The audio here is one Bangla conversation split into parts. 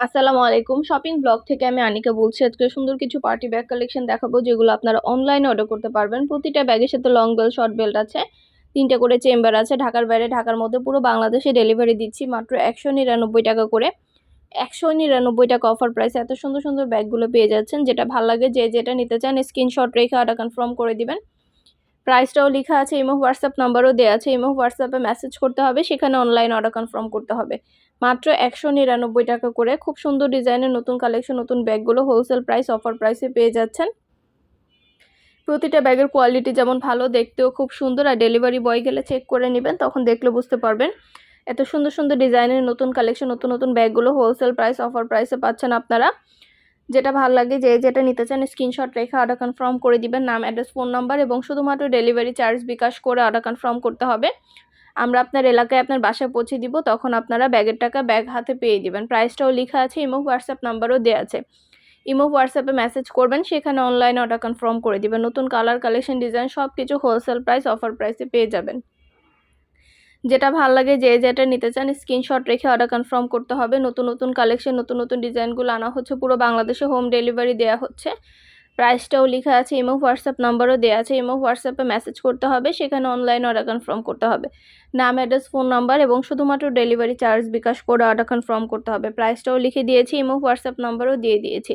আসসালামু আলাইকুম। শপিং ব্লগ থেকে আমি আনিকা বলছি। আজকে সুন্দর কিছু পার্টি ব্যাগ কালেকশন দেখাবো, যেগুলো আপনারা অনলাইনে অর্ডার করতে পারবেন। প্রতিটা ব্যাগের সাথে লং বেল্ট শর্ট বেল্ট আছে। তিনটে করে চেম্বার আছে। ঢাকার বাইরে, ঢাকার মধ্যে পুরো বাংলাদেশে ডেলিভারি দিচ্ছি মাত্র একশো নিরানব্বই টাকা করে। একশো নিরানব্বই টাকা অফার প্রাইস এত সুন্দর সুন্দর ব্যাগগুলো পেয়ে যাচ্ছেন। যেটা ভালো লাগে, যে যেটা নিতে চান স্ক্রিনশট রেখে অর্ডার কনফার্ম করে দিবেন। প্রাইসটাও লেখা আছে ইমো হোয়াটসঅ্যাপ নাম্বারও দেওয়া আছে ইমো হোয়াটসঅ্যাপে মেসেজ করতে হবে, সেখানে অনলাইন অর্ডার কনফার্ম করতে হবে। মাত্র একশো নিরানব্বই টাকা করে, খুব সুন্দর ডিজাইনের নতুন কালেকশন নতুন ব্যাগগুলো হোলসেল প্রাইস অফার প্রাইসে পেয়ে যাচ্ছেন। প্রতিটা ব্যাগের কোয়ালিটি যেমন ভালো, দেখতেও খুব সুন্দর, আর ডেলিভারি বয় গেলে চেক করে নেবেন, তখন দেখলে বুঝতে পারবেন। এত সুন্দর সুন্দর ডিজাইনের নতুন কালেকশন নতুন নতুন ব্যাগগুলো হোলসেল প্রাইস অফার প্রাইসে পাচ্ছেন আপনারা। যেটা ভালো লাগে, যে যেটা নিতে চান স্ক্রিনশট রেখে অর্ডার কনফার্ম করে দিবেন, নাম অ্যাড্রেস ফোন নাম্বার এবং শুধুমাত্র ডেলিভারি চার্জ বিকাশ করে অর্ডার কনফার্ম করতে হবে। আমরা আপনার এলাকায় আপনার বাসায় পৌঁছে দিব, তখন আপনারা ব্যাগের টাকা ব্যাগ হাতে পেয়ে দিবেন। প্রাইসটাও লেখা আছে ইমো হোয়াটসঅ্যাপ নাম্বারও দেওয়া আছে। ইমো হোয়াটসঅ্যাপে মেসেজ করবেন, সেখানে অনলাইনে অর্ডার কনফার্ম করে দিবেন। নতুন কালার কালেকশন ডিজাইন সব কিছু হোলসেল প্রাইস অফার প্রাইসে পেয়ে যাবেন। যেটা ভালো লাগে যে যেটা নিতে চান স্ক্রিনশট রেখে অর্ডার কনফার্ম করতে হবে। নতুন নতুন কালেকশন নতুন নতুন ডিজাইনগুলো আনা হচ্ছে। পুরো বাংলাদেশে হোম ডেলিভারি দেওয়া হচ্ছে। প্রাইসটাও লেখা আছে ইমো হোয়াটসঅ্যাপ নাম্বারও দেওয়া আছে ইমো হোয়াটসঅ্যাপে মেসেজ করতে হবে, সেখানে অনলাইন অর্ডার কনফার্ম করতে হবে। নাম অ্যাড্রেস ফোন নাম্বার এবং শুধুমাত্র ডেলিভারি চার্জ বিকাশ করে অর্ডার কনফার্ম করতে হবে। প্রাইসটাও লিখে দিয়েছি ইমো হোয়াটসঅ্যাপ নাম্বারও দিয়ে দিয়েছি।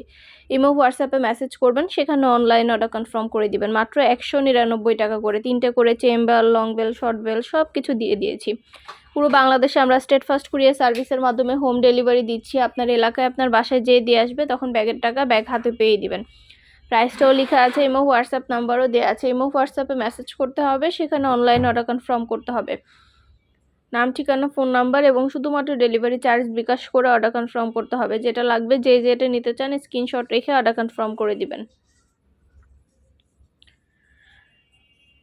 ইমো হোয়াটসঅ্যাপে মেসেজ করবেন, সেখানে অনলাইন অর্ডার কনফার্ম করে দিবেন। মাত্র একশো নিরানব্বই টাকা করে, তিনটে করে chamber long bell short bell সব কিছু দিয়ে দিয়েছি। পুরো বাংলাদেশে আমরা স্টেট ফার্স্ট কুরিয়ার সার্ভিসের মাধ্যমে হোম ডেলিভারি দিচ্ছি। আপনার এলাকায় আপনার বাসায় যেয়ে দিয়ে আসবে, তখন ব্যাগের টাকা ব্যাগ হাতে পেয়ে দিবেন। প্রাইসটাও লেখা আছে, ইমো হোয়াটসঅ্যাপ নাম্বারও দেওয়া আছে। ইমো হোয়াটসঅ্যাপে মেসেজ করতে হবে, সেখানে অনলাইন অর্ডার কনফার্ম করতে হবে। নাম, ঠিকানা ফোন নাম্বার এবং শুধুমাত্র ডেলিভারি চার্জ বিকাশ করে অর্ডার কনফার্ম করতে হবে। যেটা লাগবে, যে যেটা নিতে চান স্ক্রিনশট রেখে অর্ডার কনফার্ম করে দিবেন।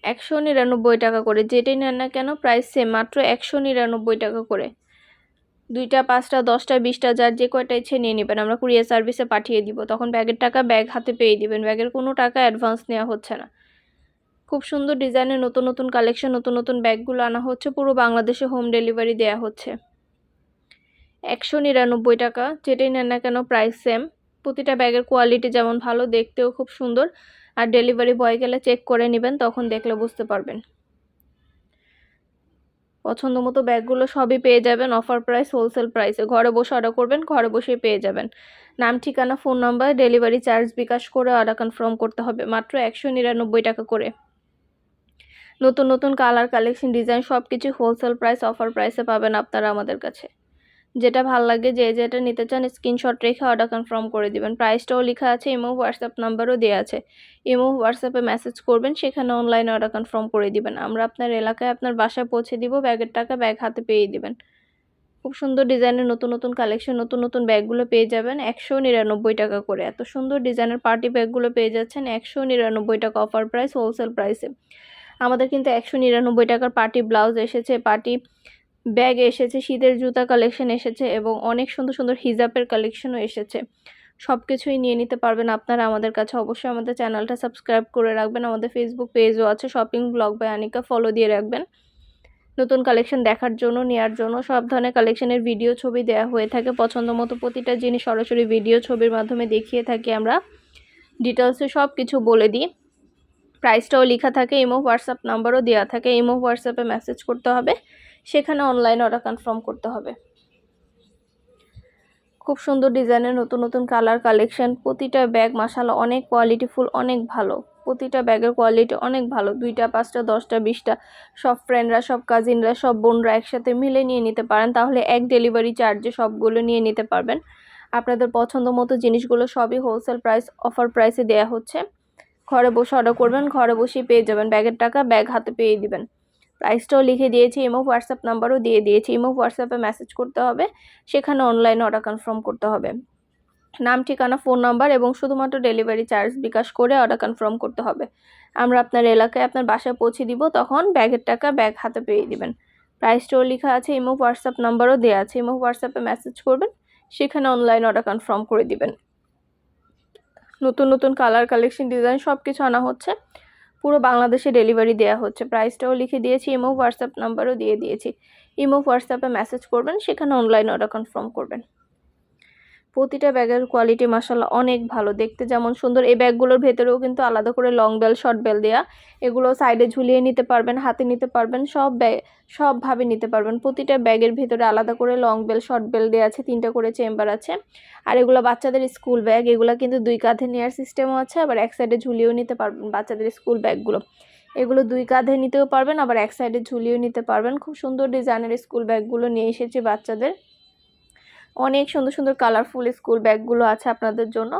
একশো নিরানব্বই টাকা করে। যেটাই নেন না কেন প্রাইস সেম মাত্র একশো নিরানব্বই টাকা করে। দুইটা, পাঁচটা, দশটা, বিশটা, যার যে কয়টা ইচ্ছে নিয়ে নেবেন। আমরা কুরিয়ার সার্ভিসে পাঠিয়ে দিব। তখন ব্যাগের টাকা ব্যাগ হাতে পেয়ে দিবেন। ব্যাগের কোনো টাকা অ্যাডভান্স নেওয়া হচ্ছে না। খুব সুন্দর ডিজাইনের নতুন নতুন কালেকশন, নতুন নতুন ব্যাগগুলো আনা হচ্ছে। পুরো বাংলাদেশে হোম ডেলিভারি দেওয়া হচ্ছে। একশো নিরানব্বই টাকা, যেটাই নেন না কেন প্রাইস সেম। প্রতিটা ব্যাগের কোয়ালিটি যেমন ভালো, দেখতেও খুব সুন্দর। আর ডেলিভারি বয় গেলে চেক করে নেবেন, তখন দেখলে বুঝতে পারবেন। পছন্দ মতো ব্যাগগুলো সবই পেয়ে যাবেন অফার প্রাইস হোলসেল প্রাইসে ঘরে বসে অর্ডার করবেন, ঘরে বসেই পেয়ে যাবেন। নাম, ঠিকানা phone number delivery charge bKash করে অর্ডার কনফার্ম করতে হবে। মাত্র একশো নিরানব্বই টাকা করে। নতুন নতুন কালার কালেকশন ডিজাইন সব কিছু হোলসেল প্রাইস অফার প্রাইসে পাবেন আপনারা আমাদের কাছে। যেটা ভালো লাগে, যে যেটা নিতে চান স্ক্রিনশট রেখে অর্ডার কনফার্ম করে দিবেন। প্রাইসটাও লেখা আছে ইমো হোয়াটসঅ্যাপ নাম্বারও দেওয়া আছে। ইমো হোয়াটসঅ্যাপে মেসেজ করবেন, সেখানে অনলাইনে অর্ডার কনফার্ম করে দিবেন। আমরা আপনার এলাকায় আপনার বাসায় পৌঁছে দিব, ব্যাগের টাকা ব্যাগ হাতে পেয়ে দিবেন। খুব সুন্দর ডিজাইনের নতুন নতুন কালেকশন নতুন নতুন ব্যাগগুলো পেয়ে যাবেন, একশো নিরানব্বই টাকা করে। এত সুন্দর ডিজাইনের পার্টি ব্যাগগুলো পেয়ে যাচ্ছেন, একশো নিরানব্বই টাকা অফার প্রাইস হোলসেল প্রাইসে আমাদের কিন্তু একশো নিরানব্বই টাকার পার্টি ব্লাউজ এসেছে পার্টি ব্যাগ এসেছে, শীতের জুতা কালেকশন এসেছে এবং অনেক সুন্দর সুন্দর হিজাবের কালেকশনও এসেছে। সব কিছুই নিয়ে নিতে পারবেন আপনারা আমাদের কাছে। অবশ্যই আমাদের চ্যানেলটা সাবস্ক্রাইব করে রাখবেন। আমাদের ফেসবুক পেজও আছে shopping blog by Anika follow দিয়ে রাখবেন। নতুন কালেকশন দেখার জন্য নেওয়ার জন্য সব ধরনের কালেকশনের ভিডিও ছবি দেওয়া হয়ে থাকে। পছন্দ মতো প্রতিটা জিনিস সরাসরি ভিডিও ছবির মাধ্যমে দেখিয়ে থাকি আমরা। ডিটেলসে সব কিছু বলে দিই। প্রাইসটাও লেখা থাকে ইমো হোয়াটসঅ্যাপ নাম্বারও দেওয়া থাকে ইমো হোয়াটসঅ্যাপে মেসেজ করতে হবে, সেখানে অনলাইন অর্ডার কনফার্ম করতে হবে। খুব সুন্দর ডিজাইনের নতুন নতুন কালার কালেকশন প্রতিটা ব্যাগ মাসালা অনেক কোয়ালিটিফুল অনেক ভালো। প্রতিটা ব্যাগের কোয়ালিটি অনেক ভালো, দুইটা, পাঁচটা, দশটা, বিশটা। সব ফ্রেন্ডরা সব কাজিনরা সব বোনরা একসাথে মিলে নিয়ে নিতে পারেন, তাহলে এক ডেলিভারি চার্জে সবগুলো নিয়ে নিতে পারবেন। আপনাদের পছন্দ মতো জিনিসগুলো সবই হোলসেল প্রাইস অফার প্রাইসে দেওয়া হচ্ছে। ঘরে বসে অর্ডার করবেন, ঘরে বসেই পেয়ে যাবেন। ব্যাগের টাকা ব্যাগ হাতে পেয়ে দিবেন। প্রাইসটাও লিখে দিয়েছি ইমো হোয়াটসঅ্যাপ নাম্বারও দিয়ে দিয়েছি। ইমো হোয়াটসঅ্যাপে মেসেজ করতে হবে, সেখানে অনলাইন অর্ডার কনফার্ম করতে হবে। নাম, ঠিকানা ফোন নাম্বার এবং শুধুমাত্র ডেলিভারি চার্জ বিকাশ করে অর্ডার কনফার্ম করতে হবে। আমরা আপনার এলাকায় আপনার বাসায় পৌঁছে দিব, তখন ব্যাগের টাকা ব্যাগ হাতে পেয়ে দিবেন। প্রাইসটাও লেখা আছে ইমো হোয়াটসঅ্যাপ নাম্বারও দেওয়া আছে। ইমো হোয়াটসঅ্যাপে মেসেজ করবেন, সেখানে অনলাইন অর্ডার কনফার্ম করে দিবেন। নতুন নতুন কালার কালেকশন ডিজাইন সব কিছু আনা হচ্ছে। পুরো বাংলাদেশে ডেলিভারি দেওয়া হচ্ছে। প্রাইসটাও লিখে দিয়েছি ইমো হোয়াটসঅ্যাপ নাম্বারও দিয়ে দিয়েছি। ইমো হোয়াটসঅ্যাপে মেসেজ করবেন, সেখানে অনলাইন অর্ডার কনফার্ম করবেন। প্রতিটা ব্যাগের কোয়ালিটি মাসাল্লাহ অনেক ভালো। দেখতে যেমন সুন্দর, এই ব্যাগগুলোর ভেতরেও কিন্তু আলাদা করে লং বেল শর্ট বেল দেওয়া এগুলো সাইডে ঝুলিয়ে নিতে পারবেন, হাতে নিতে পারবেন, সব ব্যাগ, সবভাবে নিতে পারবেন। প্রতিটা ব্যাগের ভেতরে আলাদা করে লং বেল শর্ট বেল দেওয়া আছে, তিনটা করে চেম্বার আছে। আর এগুলো বাচ্চাদের স্কুল ব্যাগ এগুলো কিন্তু দুই কাঁধে নেওয়ার সিস্টেমও আছে, আবার এক সাইডে ঝুলিয়েও নিতে পারবেন বাচ্চাদের স্কুল ব্যাগগুলো এগুলো দুই কাঁধে নিতেও পারবেন, আবার এক সাইডে ঝুলিয়েও নিতে পারবেন। খুব সুন্দর ডিজাইনের স্কুল ব্যাগগুলো নিয়ে এসেছি বাচ্চাদের। অনেক সুন্দর সুন্দর কালারফুল স্কুল ব্যাগগুলো আছে আপনাদের জন্য।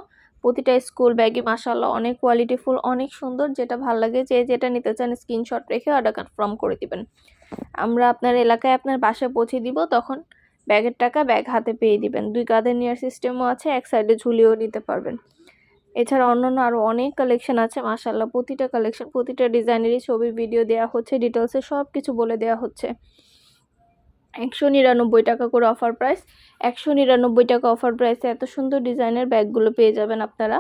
প্রতিটা স্কুল ব্যাগই মাসাল্লাহ অনেক কোয়ালিটিফুল অনেক সুন্দর। যেটা ভালো লাগে যে যেটা নিতে চান স্ক্রিনশট রেখে অর্ডার কনফার্ম করে দিবেন। আমরা আপনার এলাকায় আপনার বাসায় পৌঁছে দিব, তখন ব্যাগের টাকা ব্যাগ হাতে পেয়ে দিবেন। দুই কাঁধে নেওয়ার সিস্টেমও আছে, এক সাইডে ঝুলিয়েও নিতে পারবেন। এছাড়া অন্যান্য আরও অনেক কালেকশন আছে মাসাল্লাহ প্রতিটা কালেকশন প্রতিটা ডিজাইনেরই ছবি ভিডিও দেওয়া হচ্ছে ডিটেলসে সব কিছু বলে দেওয়া হচ্ছে। একশো নিরানব্বই টাকা করে অফার প্রাইস একশো নিরানব্বই টাকা অফার প্রাইসে এত সুন্দর ডিজাইনের ব্যাগগুলো পেয়ে যাবেন আপনারা।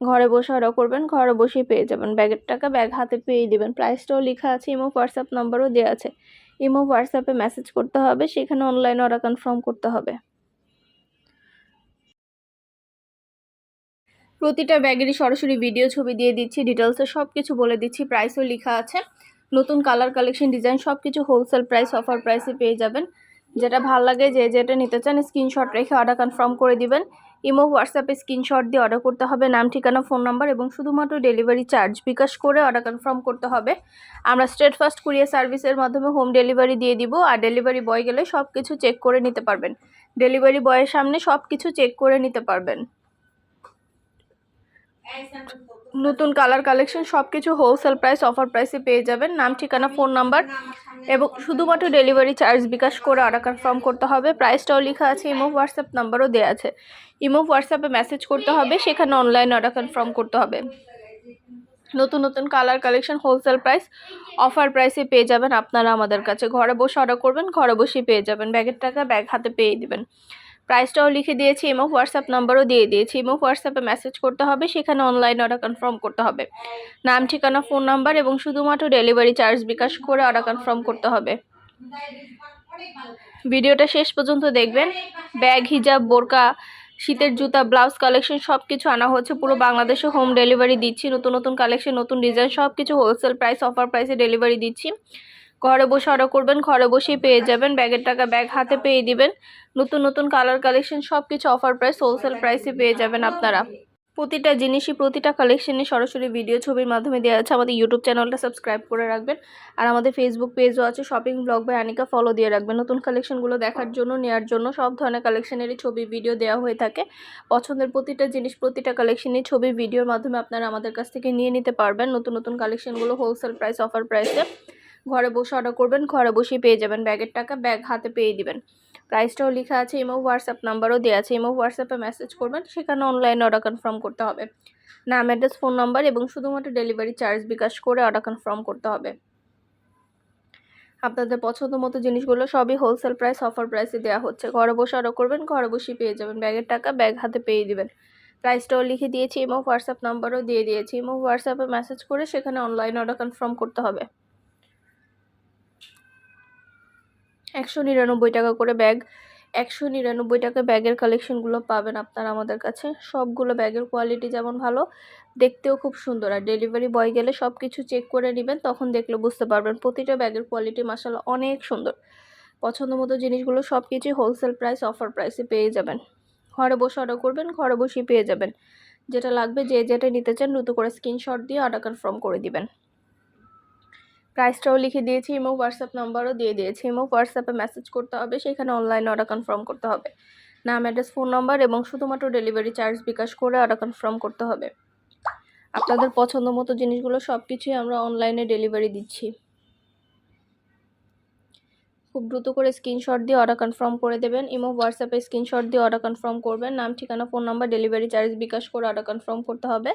ঘরে বসে অর্ডার করবেন, ঘরে বসেই পেয়ে যাবেন ব্যাগের টাকা। ব্যাগ হাতে পেয়ে দিবেন। প্রাইসটাও লেখা আছে ইমো হোয়াটসঅ্যাপ নাম্বারও দেওয়া আছে। ইমো হোয়াটসঅ্যাপে মেসেজ করতে হবে, সেখানে অনলাইনে অর্ডার কনফার্ম করতে হবে। প্রতিটা ব্যাগেরই সরাসরি ভিডিও ছবি দিয়ে দিচ্ছি ডিটেলসে সব কিছু বলে দিচ্ছি প্রাইসও লেখা আছে। নতুন কালার কালেকশন ডিজাইন সব কিছু হোলসেল প্রাইস অফার প্রাইসে পেয়ে যাবেন। যেটা ভালো লাগে, যে যেটা নিতে চান স্ক্রিনশট রেখে অর্ডার কনফার্ম করে দিবেন। ইমো হোয়াটসঅ্যাপে স্ক্রিনশট দিয়ে অর্ডার করতে হবে, নাম, ঠিকানা ফোন নাম্বার এবং শুধুমাত্র ডেলিভারি চার্জ বিকাশ করে অর্ডার কনফার্ম করতে হবে। আমরা স্ট্রেট ফাস্ট কুরিয়ার সার্ভিসের মাধ্যমে হোম ডেলিভারি দিয়ে দিব, আর ডেলিভারি বয় গেলে সব কিছু চেক করে নিতে পারবেন। ডেলিভারি বয়ের সামনে সব কিছু চেক করে নিতে পারবেন। নতুন কালার কালেকশন সব কিছু হোলসেল প্রাইস অফার প্রাইসে পেয়ে যাবেন। নাম, ঠিকানা ফোন নাম্বার এবং শুধুমাত্র ডেলিভারি চার্জ বিকাশ করে অর্ডার কনফার্ম করতে হবে। প্রাইসটাও লেখা আছে ইমো হোয়াটসঅ্যাপ নাম্বারও দেওয়া আছে। ইমো হোয়াটসঅ্যাপে মেসেজ করতে হবে, সেখানে অনলাইন অর্ডার কনফার্ম করতে হবে। নতুন নতুন colour collection wholesale price offer প্রাইসে পেয়ে যাবেন আপনারা আমাদের কাছে। ঘরে বসে অর্ডার করবেন, ঘরে বসেই পেয়ে যাবেন। ব্যাগের টাকা ব্যাগ হাতে পেয়ে দিবেন। প্রাইসটাও লিখে দিয়েছি ইমো হোয়াটসঅ্যাপ নাম্বারও দিয়ে দিয়েছি। ইমো হোয়াটসঅ্যাপে মেসেজ করতে হবে, সেখানে অনলাইন অর্ডার কনফার্ম করতে হবে। নাম, ঠিকানা ফোন নাম্বার এবং শুধুমাত্র ডেলিভারি চার্জ বিকাশ করে অর্ডার কনফার্ম করতে হবে। ভিডিওটা শেষ পর্যন্ত দেখবেন। ব্যাগ, হিজাব, বোরকা, শীতের জুতা ব্লাউজ কালেকশন সব কিছু আনা হচ্ছে। পুরো বাংলাদেশে হোম ডেলিভারি দিচ্ছি। নতুন নতুন কালেকশন নতুন ডিজাইন সব কিছু হোলসেল প্রাইস অফার প্রাইসে ডেলিভারি দিচ্ছি। ঘরে বসে অর্ডার করবেন, ঘরে বসেই পেয়ে যাবেন। ব্যাগের টাকা ব্যাগ হাতে পেয়ে দিবেন। নতুন নতুন কালার কালেকশন সব কিছু অফার প্রাইস হোলসেল প্রাইসে পেয়ে যাবেন আপনারা। প্রতিটা জিনিসই, প্রতিটা কালেকশনে সরাসরি ভিডিও ছবির মাধ্যমে দেওয়া আছে। আমাদের ইউটিউব চ্যানেলটা সাবস্ক্রাইব করে রাখবেন। আর আমাদের ফেসবুক পেজও আছে। Shopping blog by Anika follow দিয়ে রাখবেন। নতুন কালেকশনগুলো দেখার জন্য নেওয়ার জন্য সব ধরনের কালেকশনেরই ছবি ভিডিও দেওয়া হয়ে থাকে। পছন্দের প্রতিটা জিনিস, প্রতিটা কালেকশনের ছবি ভিডিওর মাধ্যমে আপনারা আমাদের কাছ থেকে নিয়ে নিতে পারবেন। নতুন নতুন কালেকশনগুলো হোলসেল প্রাইস অফার প্রাইসে ঘরে বসে অর্ডার করবেন, ঘরে বসেই পেয়ে যাবেন ব্যাগের টাকা ব্যাগ হাতে পেয়ে দিবেন। প্রাইসটাও লেখা আছে ইমো হোয়াটসঅ্যাপ নাম্বারও দেওয়া আছে ইমো হোয়াটসঅ্যাপে মেসেজ করবেন, সেখানে অনলাইনে অর্ডার কনফার্ম করতে হবে। নাম অ্যাড্রেস ফোন নাম্বার এবং শুধুমাত্র ডেলিভারি চার্জ বিকাশ করে অর্ডার কনফার্ম করতে হবে। আপনাদের পছন্দ মতো জিনিসগুলো সবই হোলসেল প্রাইস অফার প্রাইসে দেওয়া হচ্ছে। ঘরে বসে অর্ডার করবেন, ঘরে বসেই পেয়ে যাবেন ব্যাগের টাকা ব্যাগ হাতে পেয়ে দিবেন। প্রাইসটাও লিখে দিয়েছি ইমো হোয়াটসঅ্যাপ নাম্বারও দিয়ে দিয়েছি ইমো হোয়াটসঅ্যাপে মেসেজ করে সেখানে অনলাইন অর্ডার কনফার্ম করতে হবে। একশো নিরানব্বই টাকা করে ব্যাগ, একশো নিরানব্বই টাকা ব্যাগের কালেকশনগুলো পাবেন আপনারা আমাদের কাছে। সবগুলো ব্যাগের কোয়ালিটি যেমন ভালো, দেখতেও খুব সুন্দর। আর ডেলিভারি বয় গেলে সব কিছু চেক করে নেবেন, তখন দেখলে বুঝতে পারবেন প্রতিটা ব্যাগের কোয়ালিটি মাসাল্লাহ অনেক সুন্দর। পছন্দ মতো জিনিসগুলো সব কিছুই হোলসেল প্রাইস অফার প্রাইসে পেয়ে যাবেন। ঘরে বসে অর্ডার করবেন, ঘরে বসেই পেয়ে যাবেন। যেটা লাগবে, যে যেটা নিতে চান দ্রুত করে স্ক্রিনশট দিয়ে অর্ডার কনফার্ম করে দিবেন। প্রাইসটাও লিখে দিয়েছি ইমো হোয়াটসঅ্যাপ নাম্বারও দিয়ে দিয়েছি। ইমো হোয়াটসঅ্যাপে মেসেজ করতে হবে, সেখানে অনলাইনে অর্ডার কনফার্ম করতে হবে। নাম অ্যাড্রেস ফোন নাম্বার এবং শুধুমাত্র ডেলিভারি চার্জ বিকাশ করে অর্ডার কনফার্ম করতে হবে। আপনাদের পছন্দ মতো জিনিসগুলো সব কিছুই আমরা অনলাইনে ডেলিভারি দিচ্ছি। খুব দ্রুত করে স্ক্রিনশট দিয়ে অর্ডার কনফার্ম করে দেবেন। ইমো হোয়াটসঅ্যাপে স্ক্রিনশট দিয়ে অর্ডার কনফার্ম করবেন। নাম, ঠিকানা phone number delivery charge bKash করে অর্ডার কনফার্ম করতে হবে।